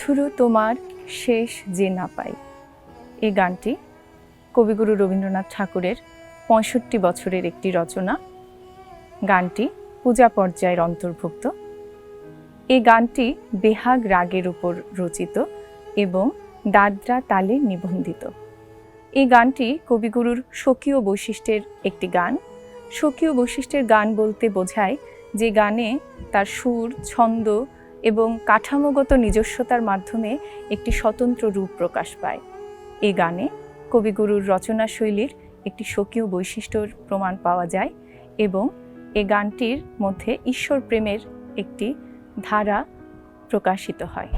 মধুর তোমার শেষ যে না পাই। এই গানটি কবিগুরু রবীন্দ্রনাথ ঠাকুরের পঁয়ষট্টি বছরের একটি রচনা। গানটি পূজা পর্যায়ের অন্তর্ভুক্ত। এই গানটি বেহাগ রাগের উপর রচিত এবং দাদরা তালে নিবন্ধিত। এই গানটি কবিগুরুর স্বকীয় বৈশিষ্ট্যের একটি গান। স্বকীয় বৈশিষ্ট্যের গান বলতে বোঝায় যে গানে তার সুর, ছন্দ এবং কাঠামোগত নিজস্বতার মাধ্যমে একটি স্বতন্ত্র রূপ প্রকাশ পায়। এ গানে কবিগুরুর রচনা শৈলীর একটি স্বকীয় বৈশিষ্ট্যর প্রমাণ পাওয়া যায় এবং এ গানটির মধ্যে ঈশ্বর প্রেমের একটি ধারা প্রকাশিত হয়।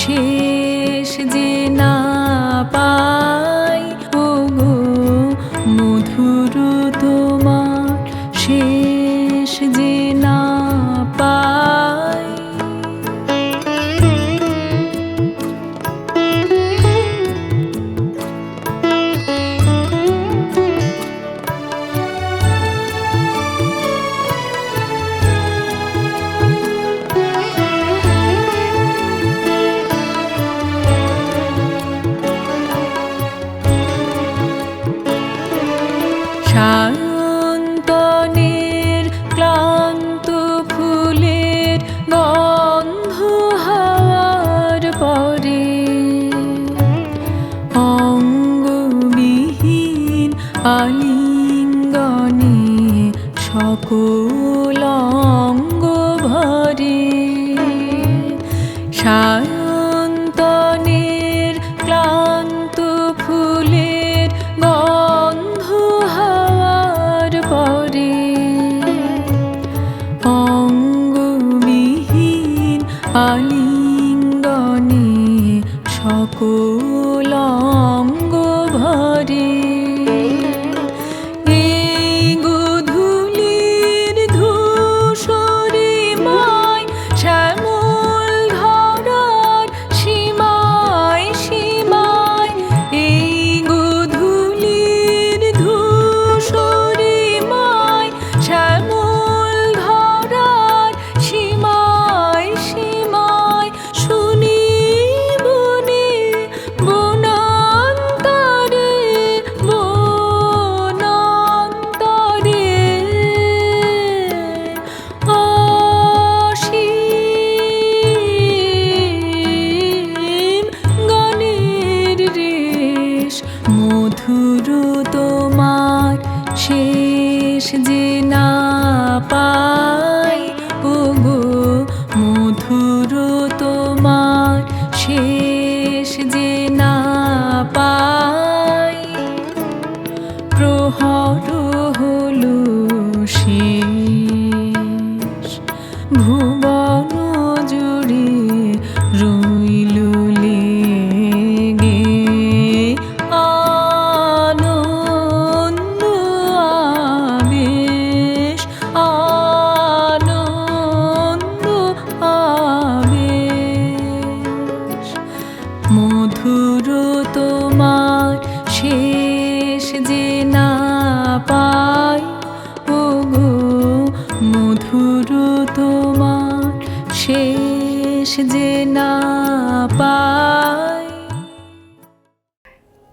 শেষ যে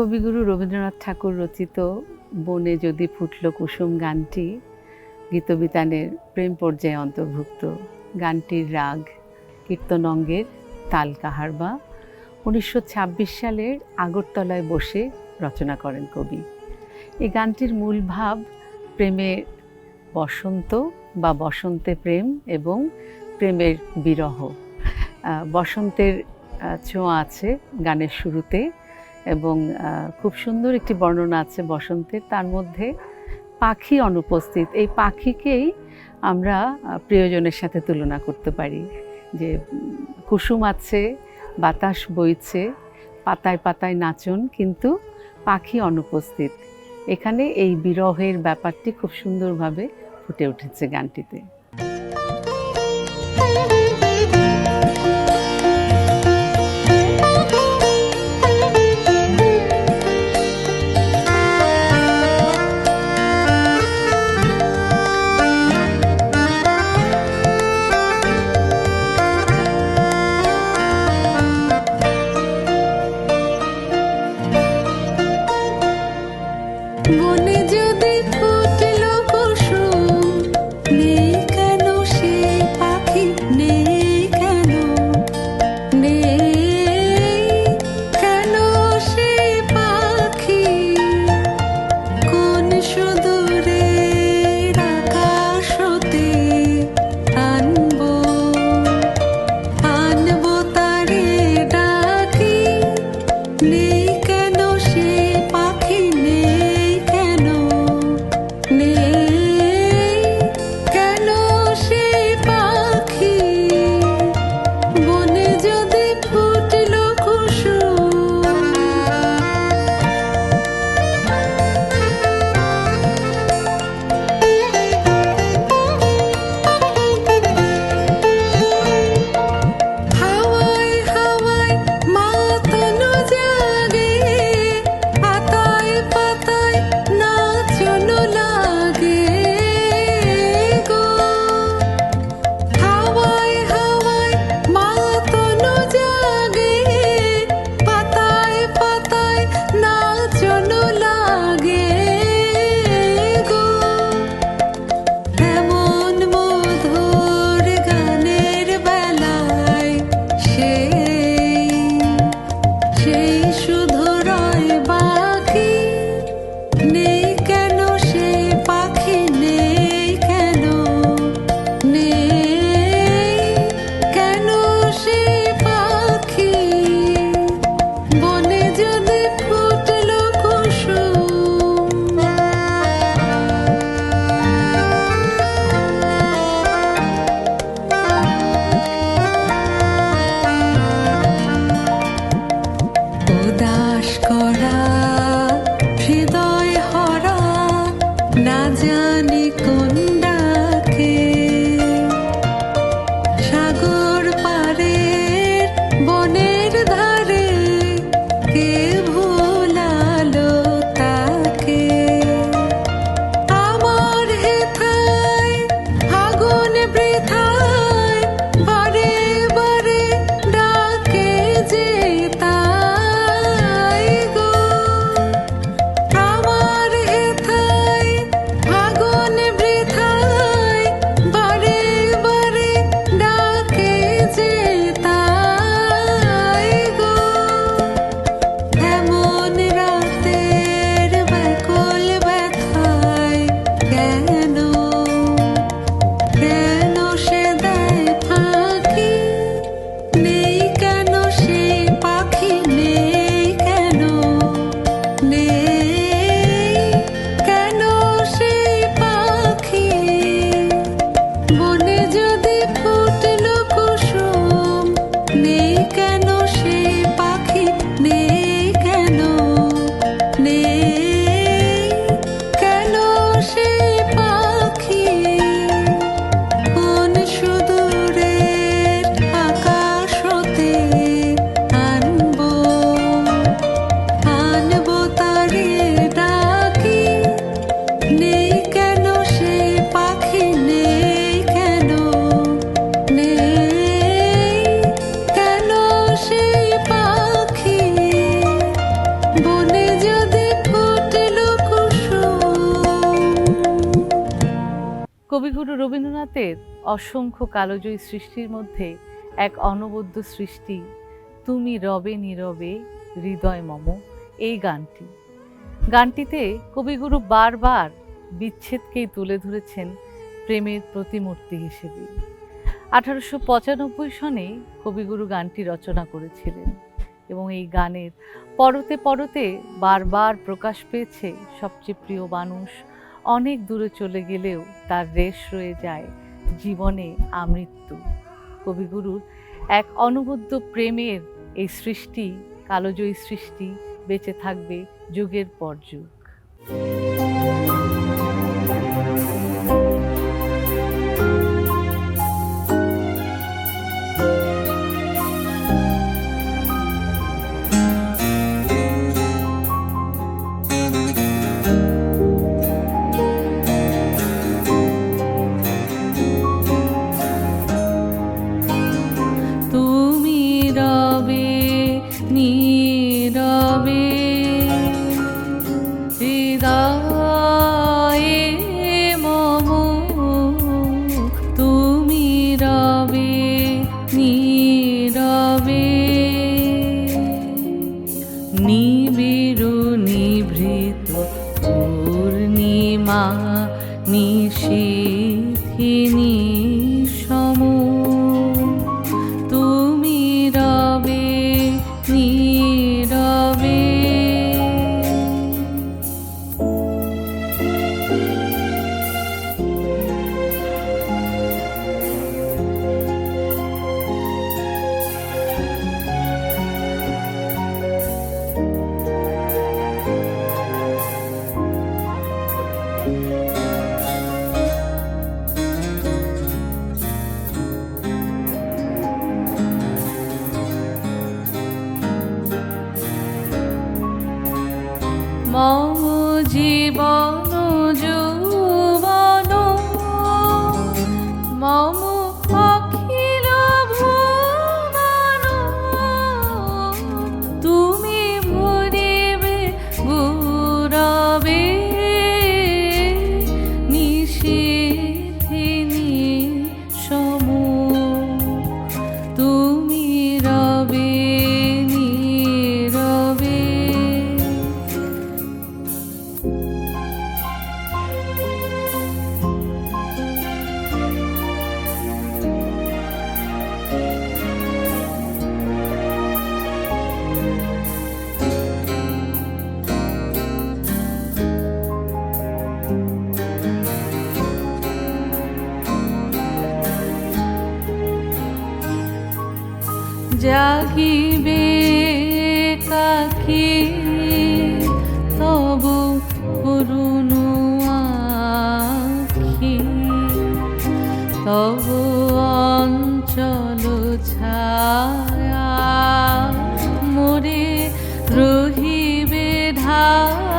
কবিগুরু রবীন্দ্রনাথ ঠাকুর রচিত বনে যদি ফুটল কুসুম গানটি, গীতবিতানের প্রেম পর্যায়ে অন্তর্ভুক্ত। গানটির রাগ কীর্তনঙ্গের তাল কাহারবা উনিশশো ছাব্বিশ সালের আগরতলায় বসে রচনা করেন কবি। এই গানটির মূল ভাব প্রেমের বসন্ত বা বসন্তে প্রেম এবং প্রেমের বিরহ। বসন্তের ছোঁয়া আছে গানের শুরুতে। এবং খুব সুন্দর একটি বর্ণনা আছে বসন্তের। তার মধ্যে পাখি অনুপস্থিত। এই পাখিকেই আমরা প্রিয়জনের সাথে তুলনা করতে পারি। যে, কুসুম আছে, বাতাস বইছে, পাতায় পাতায় নাচন, কিন্তু পাখি অনুপস্থিত। এখানে এই বিরহের ব্যাপারটি খুব সুন্দরভাবে ফুটে উঠেছে গানটিতে। অসংখ্য কালজয়ী সৃষ্টির মধ্যে এক অনবদ্য সৃষ্টি। তুমি রবে নীরবে, হৃদয় মম, এই গানটি। গানটিতে কবিগুরু বারবার বিচ্ছেদকেই তুলে ধরেছেন প্রেমের প্রতিমূর্তি হিসেবে। আঠারোশো পঁচানব্বই সনে কবিগুরু গানটি রচনা করেছিলেন এবং এই গানের পরতে পরতে বারবার প্রকাশ পেয়েছে সবচেয়ে প্রিয় মানুষ। অনেক দূরে চলে গেলেও তার রেশ রয়ে যায় জীবনে আমৃত্যু। কবিগুরুর এক অনবদ্য প্রেমের এই সৃষ্টি, কালোজয়ী সৃষ্টি বেঁচে থাকবে যুগের পর যুগ। নীরবে জাগিবে কাকি তবু করুণ আখি। তবু অঞ্চল ছায়া মোরে রহিবে ঢাকি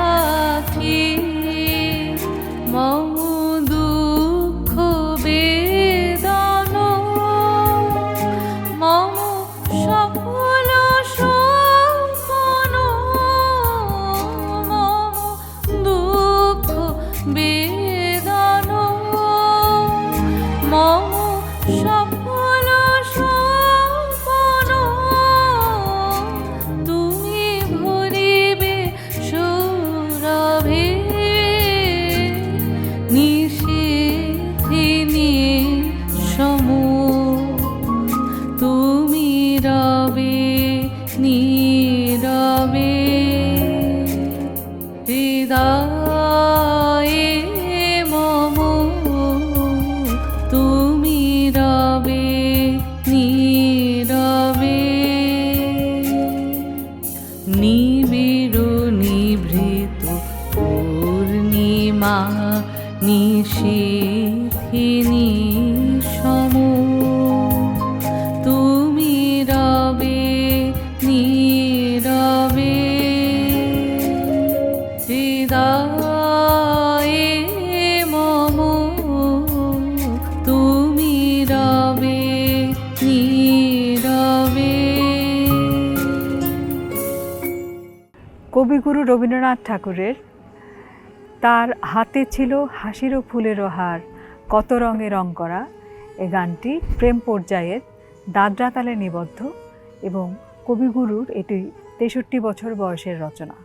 নিশীথিনী সম। তুমি রবে নীরবে। হৃদয়ে মম তুমি রবে নীরবে। কবিগুরু রবীন্দ্রনাথ ঠাকুরের তার হাতে ছিল হাসিরও ফুলেরও হার, কত রঙে রং করা। এ গানটি প্রেম পর্যায়ের দাদরা তালে নিবদ্ধ এবং কবিগুরুর এটি তেষট্টি বছর বয়সের রচনা।